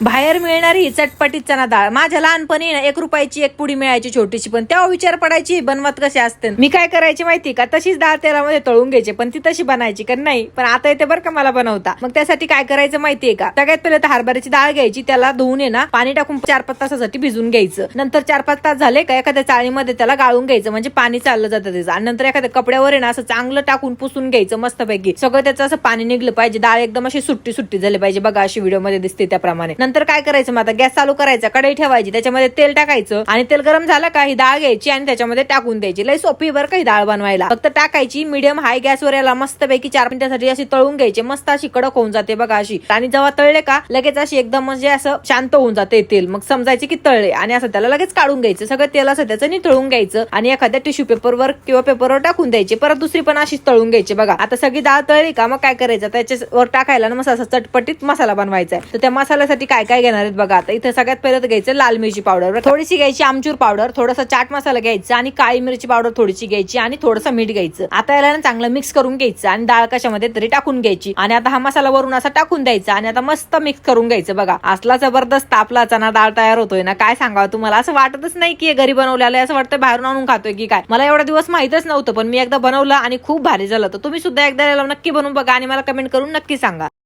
बाहेर मिळणारी ही चटपटीत चना डाळ. माझ्या लहानपणी ना एक रुपयाची एक पुडी मिळायची छोटीशी पण तेव्हा विचार पडायची बनवत कशी असते? मी काय करायची माहिती का? तशीच डाळ तेलामध्ये तळून घ्यायची पण ती तशी बनायची का नाही? पण आता येते बरं का मला बनवता. मग त्यासाठी काय करायचं माहितीये का? सगळ्यात पहिले तर हरभऱ्याची डाळ घ्यायची त्याला धुवून ये ना पाणी टाकून चार पाच तासासाठी भिजून घ्यायचं. नंतर चार पाच तास झाले का एखाद्या चाळीमध्ये त्याला गाळून घ्यायचं म्हणजे पाणी चाललं जातं त्याचं. आणि नंतर एखाद्या कपड्यावर ना असं चांगलं टाकून पुसून घ्यायचं मस्तपैकी. सगळं त्याचं असं पाणी निघलं पाहिजे. डाळ एकदम अशी सुट्टी सुट्टी झाली पाहिजे. बघा अशी व्हिडिओमध्ये दिसते त्याप्रमाणे. नंतर काय करायचं मग आता? गॅस चालू करायचा कढई ठेवायची त्याच्यामध्ये तेल टाकायचं आणि तेल गरम झालं का ही डाळ घ्यायची आणि त्याच्यामध्ये टाकून द्यायची. लय सोपी बरं का ही डाळ बनवायला. फक्त टाकायची मिडियम हाय गॅसवर याला मस्तपैकी चार मिनिटासाठी अशी तळून घ्यायची. मस्त अशी कडक होऊन जाते बघा अशी. आणि जेव्हा तळले का लगेच अशी एकदम म्हणजे असं शांत होऊन जाते तेल. मग समजायचे की तळले. आणि असं त्याला लगेच काढून घ्यायचं. सगळं तेल असं त्याचं नितळून घ्यायचं आणि एखाद्या टिश्यू पेपरवर किंवा पेपरवर टाकून द्यायचे. परत दुसरी पण अशीच तळून घ्यायची बघा. आता सगळी डाळ तळली का मग काय करायचं? त्याच्यावर टाकायला मग असं चटपटीत मसाला बनवायचा आहे. तर त्या मसाल्यासाठी काय काय घेणार आहेत बघा. आता इथे सगळ्यात पहिलं तर घ्यायचं लाल मिरची पावडर. थोडीशी घ्यायची आमचूर पावडर थोडासा चाट मसाला घ्यायचा आणि काळी मिरची पावडर थोडीशी घ्यायची आणि थोडंसं मीठ घ्यायचं. आता याला चांगलं मिक्स करून घ्यायचं आणि डाळ कशामध्ये तरी टाकून घ्यायची. आणि आता हा मसाला वरून असा टाकून द्यायचा आणि आता मस्त मिक्स करून घ्यायचं बघा. असला जबरदस्त आपला चना डाळ तयार होतोय ना काय सांगावं तुम्हाला? असं वाटतच नाही की घरी बनवलेलं असं वाटतं बाहेरून आणून खातोय की काय? मला एवढा दिवस माहितच नव्हतं पण मी एकदा बनवलं आणि खूप भारी झालं. तर तुम्ही सुद्धा एकदा याला नक्की बनवून बघा आणि मला कमेंट करून नक्की सांगा.